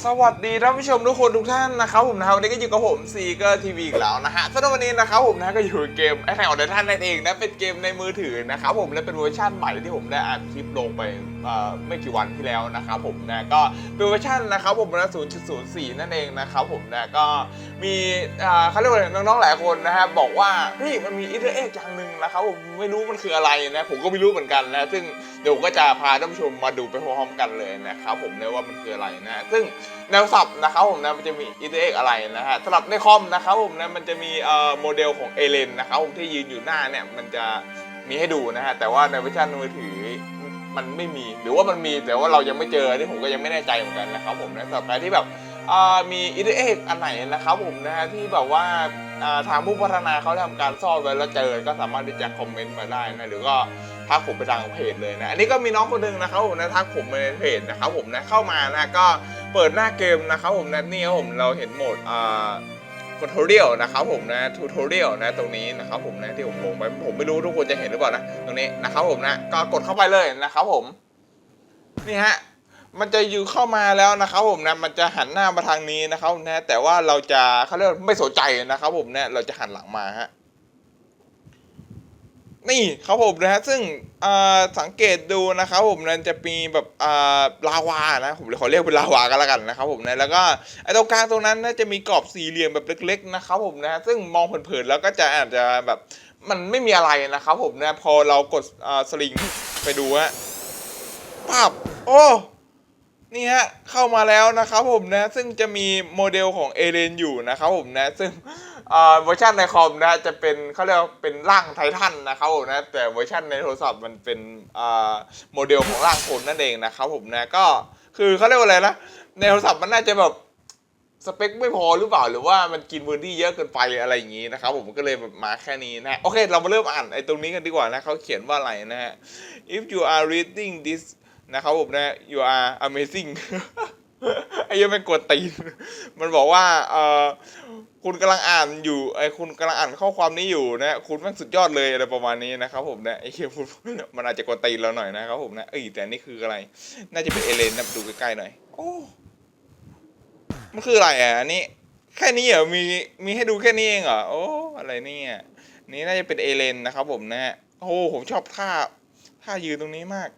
สวัสดีท่านผู้ชมทุกคนทุกท่านนะครับผมนะครับวันนี้ก็อยู่กับผมซีเกอร์ทีวีอีกแล้วนะฮะสำหรับวันนี้นะครับผมนะก็อยู่เกมไอ้แข่งของท่านนั่นเองนะเป็นเกมในมือถือนะครับผมและเป็นเวอร์ชันใหม่ที่ผมได้อัดคลิปลงไป ไม่กี่วันที่แล้วนะครับผมนะก็เป็นเวอร์ชันนะครับผมนะ0.04 นั่นเองนะครับผมนะก็มีเขาเรียกว่าอะไรน้องๆหลายคนนะฮะบอกว่าเฮ้ยมันมีอีเทอร์เอ็กอย่างหนึ่งนะครับผมไม่รู้มันคืออะไรนะผมก็ไม่รู้เหมือนกันนะซึ่งเดี๋ยวผมก็จะพาท่านผู้ชมมาดูไปพร้อมๆกันเลยนะครับผมนะว่ามันคืออะไรนะซึ่งแนวสับนะครับผมนะมันจะมีอีเทอร์เอ็กอะไรนะฮะสำหรับในคอมนะครับผมนะมันจะมีโมเดลของเอเลนนะครับผมที่ยืนอยู่หน้าเนี่ยมันจะมีให้ดูนะฮะแต่ว่าในเวอร์ชันมือถือ มันไม่มี หรือว่ามันมีแต่ว่าเรายังไม่เจอที่ผมก็ยังไม่แน่ใจเหมือนกันนะครับผมนะสำหรับใครที่แบบมีอีเทอร์เอ็กอันไหนนะครับผมนะฮะที่แบบว่าทางผู้พัฒนาเขาทำการซ่อนไว้แล้วเจอ ก็สามารถที่จะคอมเมนต์มาได้นะหรือก็ทักผมไปทางเพจเลยนะอันนี้ก็มีน้องคนหนึงนะครับผมนะทักผมในเพจนะครับผมนะเข้ามานะก็เปิดหน้าเกมนะครับผมนะนี่ครับผมเราเห็นโหมดอ่า ทูทอเรียลนะครับผมนะทูทอเรียลนะตรงนี้นะครับผมนะที่ผมลงไปผมไม่รู้ทุกคนจะเห็นหรือเปล่านะตรงนี้นะครับผมนะก็กดเข้าไปเลยนะครับผมนี่ฮะมันจะอยู่เข้ามาแล้วนะครับผมนะมันจะหันหน้ามาทางนี้นะครับนะแต่ว่าเราจะเขาเรียกไม่สนใจนะครับผมนะเราจะหันหลังมาฮะ นี่ครับผมนะฮะซึ่งสังเกตดูนะครับผมนั้นจะมีแบบลาวานะผมเลยขอเรียกเป็นลาวากันแล้วกันนะครับผมนะแล้วก็ไอ้ตรงกลางตรงนั้นน่าจะมีกรอบสี่เหลี่ยมแบบเล็กๆนะครับผมนะซึ่งมองเผินๆแล้วก็จะอาจจะแบบมันไม่มีอะไรนะครับผมนะพอเรากดสลิงไปดูฮะปั๊บโอ้ นี่ฮะเข้ามาแล้วนะครับผมนะซึ่งจะมีโมเดลของเอเลนอยู่นะครับผมนะซึ่งอ่าเวอร์ชันในคอมนะจะเป็นเขาเรียกว่าเป็นร่างไททันนะครับผมนะแต่เวอร์ชันในโทรศัพท์มันเป็นอ่าโมเดลของร่างคนนั่นเองนะครับผมนะก็คือเขาเรียกว่าอะไรนะในโทรศัพท์มันน่าจะแบบสเปคไม่พอหรือเปล่าหรือว่ามันกินพื้นที่เยอะเกินไปอะไรอย่างนี้นะครับผมก็เลยแบบมาแค่นี้นะโอเคเรามาเริ่มอ่านไอ้ตรงนี้กันดีกว่านะเขาเขียนว่าอะไรนะฮะ if you are reading this นะครับผมนะ you are amazing ไอ้ยังไม่กดตีน มันบอกว่าเออคุณกำลังอ่านอยู่ไอ้คุณกำลังอ่านข้อความนี้อยู่นะ คุณแม่งสุดยอดเลยอะไรประมาณนี้นะครับผมนะไอ้เหี้ยพูดมันอาจจะกดตีนเราหน่อยนะครับผมนะเอ้ยแต่นี่คืออะไร น่าจะเป็นเอเลนนะดูใกล้ๆหน่อยโอ้มันคืออะไรอะอันนี้แค่นี้เหรอ มี มีให้ดูแค่นี้เองเหรอ โอ้ อะไรเนี่ย นี่น่าจะเป็นเอเลนนะครับผมนะฮะ โอ้ ผมชอบท่า ท่ายืนตรงนี้มาก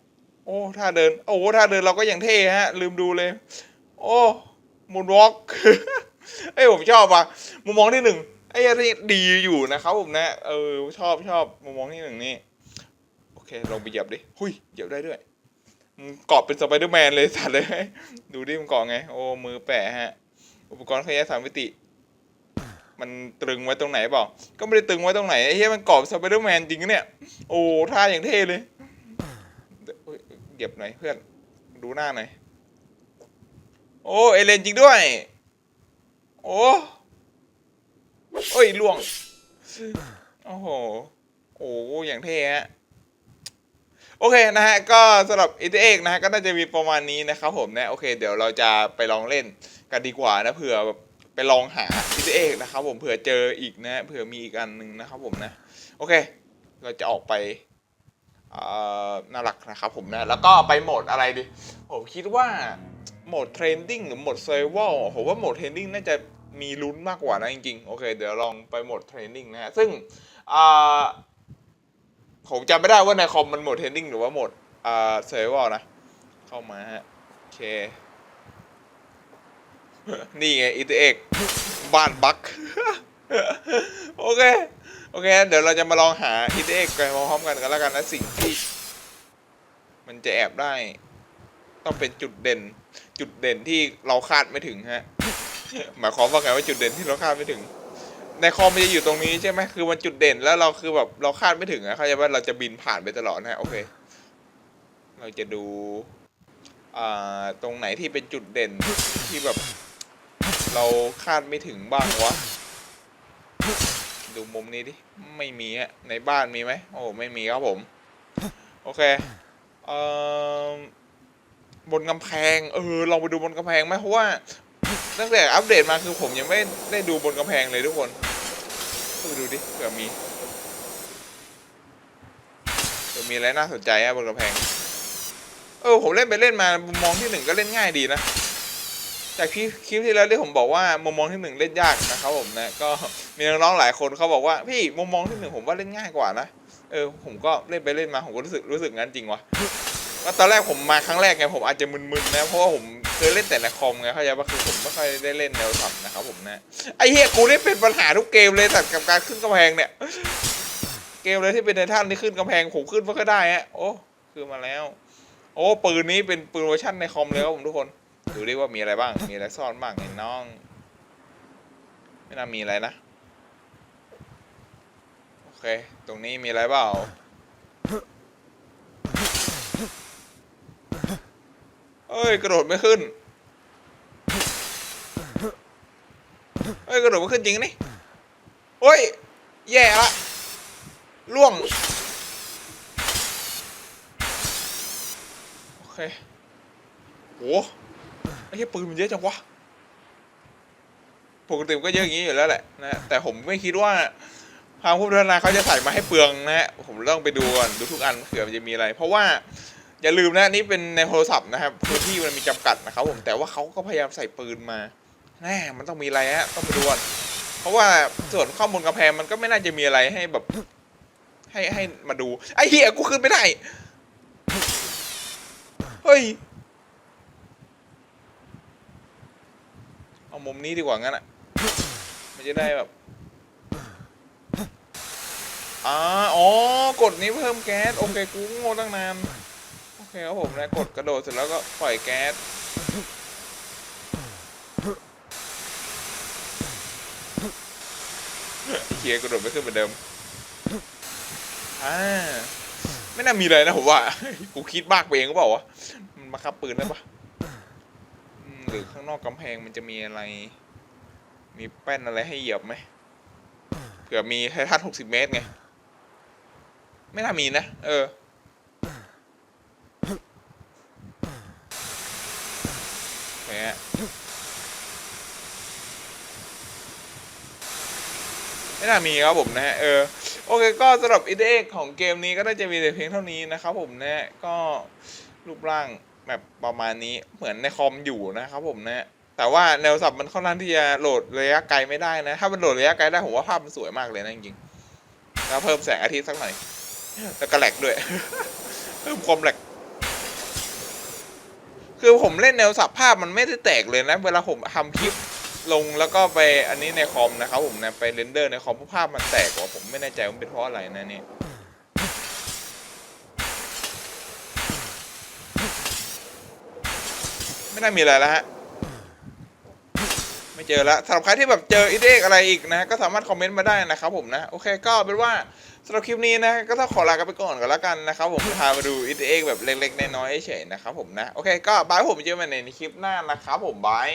โอ้ท่าเดิน โอ้ท่าเดินเราก็ยังเท่ฮะ ลืมดูเลย โอ้มูนวอล์กเอ้ยผมชอบอะมุมมองที่หนึ่งไอ้ยนี่ดีอยู่นะครับผมนะ เออชอบชอบมุมมองที่หนึ่งนี่โอเคลองไปเหยียบดิหุยเหยียบได้ด้วยมึงเกาะเป็นสไปเดอร์แมนเลยสัตว์เลย ดูดิมันเกาะไง โอ้มือแปะฮะ อุปกรณ์ขยายสามมิติ มันตรึงไว้ตรงไหนเปล่า ก็ไม่ได้ตรึงไว้ตรงไหนไอ้เหี้ยมันเกาะสไปเดอร์แมนจริงนเนี่ย โอ้ท่าอย่างเท่เลย เหยียบหน่อยเพื่อน ดูหน้าหน่อย โอ้เอเลนจริงด้วย โอ้โอ้ยล่วง โอ้โห โอ้อย่างเท่ฮะโอเคนะฮะก็สำหรับอีเทเอกนะฮะก็น่าจะมีประมาณนี้นะครับผมนะโอเค เดี๋ยวเราจะไปลองเล่นกันดีกว่านะเผื่อแบบไปลองหาอีเทเอกนะครับผมเผื่อเจออีกนะเผื่อมีอีกอันหนึ่งนะครับผมนะ โอเค เราจะออกไป น่ารักนะครับผมนะ แล้วก็ไปโหมดอะไรดี ผมคิดว่าโหมดเทรนดิ้งหรือโหมดเซอร์วลผมว่าโหมดเทรนดิ้งน่าจะมีลุ้นมากกว่านะจริงๆ โอเค เดี๋ยวลองไปโหมดเทรนดิ้งนะฮะ ซึ่งผมจำไม่ได้ว่าในคอมมันโหมดเทรนดิ้งหรือว่าโหมดเซอร์วลนะ เข้ามาฮะ โอเค นี่ไงอีเตเอกบ้านบักโอเค โอเคเดี๋ยวเราจะมาลองหาอีเตเอกกันพร้อมๆกันกันแล้วกันนะสิ่งที่ มันจะแอบได้ ต้องเป็นจุดเด่น จุดเด่นที่เราคาดไม่ถึงฮะหมายความว่าไงว่าจุดเด่นที่เราคาดไม่ถึง ในคอมมันจะอยู่ตรงนี้ใช่ไหมคือมันจุดเด่นแล้วเราคือแบบเราคาดไม่ถึงอะเขาใจว่าเราจะบินผ่านไปตลอดนะฮะโอเค เราจะดูอ่าตรงไหนที่เป็นจุดเด่นที่แบบ เราคาดไม่ถึงบ้างวะ ดูมุมนี้ดิ ไม่มีฮะ ในบ้านมีไหม โอ้ ไม่มีครับผม โอเค เอ่อบนกำแพง เออ ลองไปดูบนกำแพงไหมเพราะว่า ตั้งแต่อัปเดตมาคือผมยังไม่ได้ดูบนกำแพงเลยทุกคนไปดูดิเผื่อมีเผื่อมีอะไรน่าสนใจอะบนกำแพง เออ ผมเล่นไปเล่นมามุมมองที่หนึ่งก็เล่นง่ายดีนะ จากคลิปคลิปที่แล้วที่ผมบอกว่ามุมมองที่หนึ่งเล่นยากนะครับผมนะก็มีน้องๆหลายคนเขาบอกว่าพี่มุมมองที่หนึ่งผมว่าเล่นง่ายกว่านะเออผมก็เล่นไปเล่นมาผมก็รู้สึกรู้สึกงั้นจริงวะว่าตอนแรกผมมาครั้งแรกไงผมอาจจะมึนๆนะเพราะว่าผมเคยเล่นแต่ในคอมไงเข้าใจปะคือผมไม่ค่อยได้เล่นแนวสับนะครับผมนะไอ้เหี้ยกูนี่เป็นปัญหาทุกเกมเลยแต่กับการขึ้นกำแพงเนี่ย เกมเลยที่เป็นในท่านที่ขึ้นกำแพงผมขึ้นไม่ค่อได้ฮะโอ้คือมาแล้ว โอ้ปืนนี้เป็นปืนเวอร์ชันในคอมเลยครับผมทุกคน ดูดิว่ามีอะไรบ้าง มีอะไรซ่อนบ้างไอ้น้อง ไม่น่ามีอะไรนะ โอเค ตรงนี้มีอะไรเปล่า เอ้ย กระโดดไม่ขึ้น เอ้ย กระโดดไม่ขึ้นจริงนี่เฮ้ย แย่ละล่วง โอเคโหไอ้ เหี้ยปืนมันเยอะจังวะปกติก็เยอะอย่างนี้อยู่แล้วแหละนะแต่ผมไม่คิดว่าทางผู้พัฒนาเขาจะใส่มาให้เปลืองนะฮะผมต้องไปดูก่อนดูทุกอันเผื่อมันจะมีอะไร เพราะว่าอย่าลืมนะนี่เป็นในโทรศัพท์นะครับพื้นที่มันมีจำกัดนะครับผมแต่ว่าเขาก็พยายามใส่ปืนมาแน่มันต้องมีอะไรฮะต้องไปดูก่อนเพราะว่าส่วนข้อมูลกระแพงมันก็ไม่น่าจะมีอะไรให้แบบ ให้ให้มาดูไอ้เหี้ยกูขึ้นไม่ได้เฮ้ย เอามุมนี้ดีกว่างั้นอะ มันจะได้แบบอ่าอ๋อกดนี้เพิ่มแก๊ส โอเค กูโง่ตั้งนาน โอเคครับผมนะกดกระโดดเสร็จแล้วก็ปล่อยแก๊ส เฮียกระโดดไม่ขึ้นเหมือนเดิม อ่า ไม่น่ามีอะไรนะผมว่า กูคิดมากไปเองก็เปล่าวะ มันมาคับปืนได้ปะ หรือข้างนอกกำแพงมันจะมีอะไร มีแป้นอะไรให้เหยียบไหมเผื่อมีไททันหกสิบเมตรไง ไม่น่ามีนะ เออ แหมไม่น่ามีครับผมนะฮะ เออ โอเค ก็สำหรับอินเด็กของเกมนี้ก็น่าจะมีแต่เพียงเท่านี้นะครับผมนะฮะ ก็รูปร่าง แบบประมาณนี้เหมือนในคอมอยู่นะครับผมนะแต่ว่าแนวสับมันค่อนข้างที่จะโหลดระยะไกลไม่ได้นะ ถ้ามันโหลดระยะไกลได้ผมว่าภาพมันสวยมากเลยนะจริงๆแล้วเพิ่มแสงอาทิตย์สักหน่อยแล้วก็แหลกด้วยเพิ่มความแหลกคือผมเล่นแนวสับภาพมันไม่ได้แตกเลยนะ เวลาผมทำคลิปลงแล้วก็ไปอันนี้ในคอมนะครับผมนะไปเรนเดอร์ในคอมภาพมันแตกกว่าผมไม่แน่ใจว่าเป็นเพราะอะไรนะเนี่ย ไม่น่ามีอะไรแล้วฮะไม่เจอแล้วสำหรับใครที่แบบเจออินเด็กอะไรอีกนะก็สามารถคอมเมนต์มาได้นะครับผมนะโอเคก็เป็นว่าสำหรับคลิปนี้นะก็ต้องขอลากันไปก่อนกันแล้วกันนะครับผมพามาดูอินเด็กแบบเล็กๆน้อยๆเฉยๆนะครับผมนะโอเคก็บายผมเจอกันในคลิปหน้านะครับผมบาย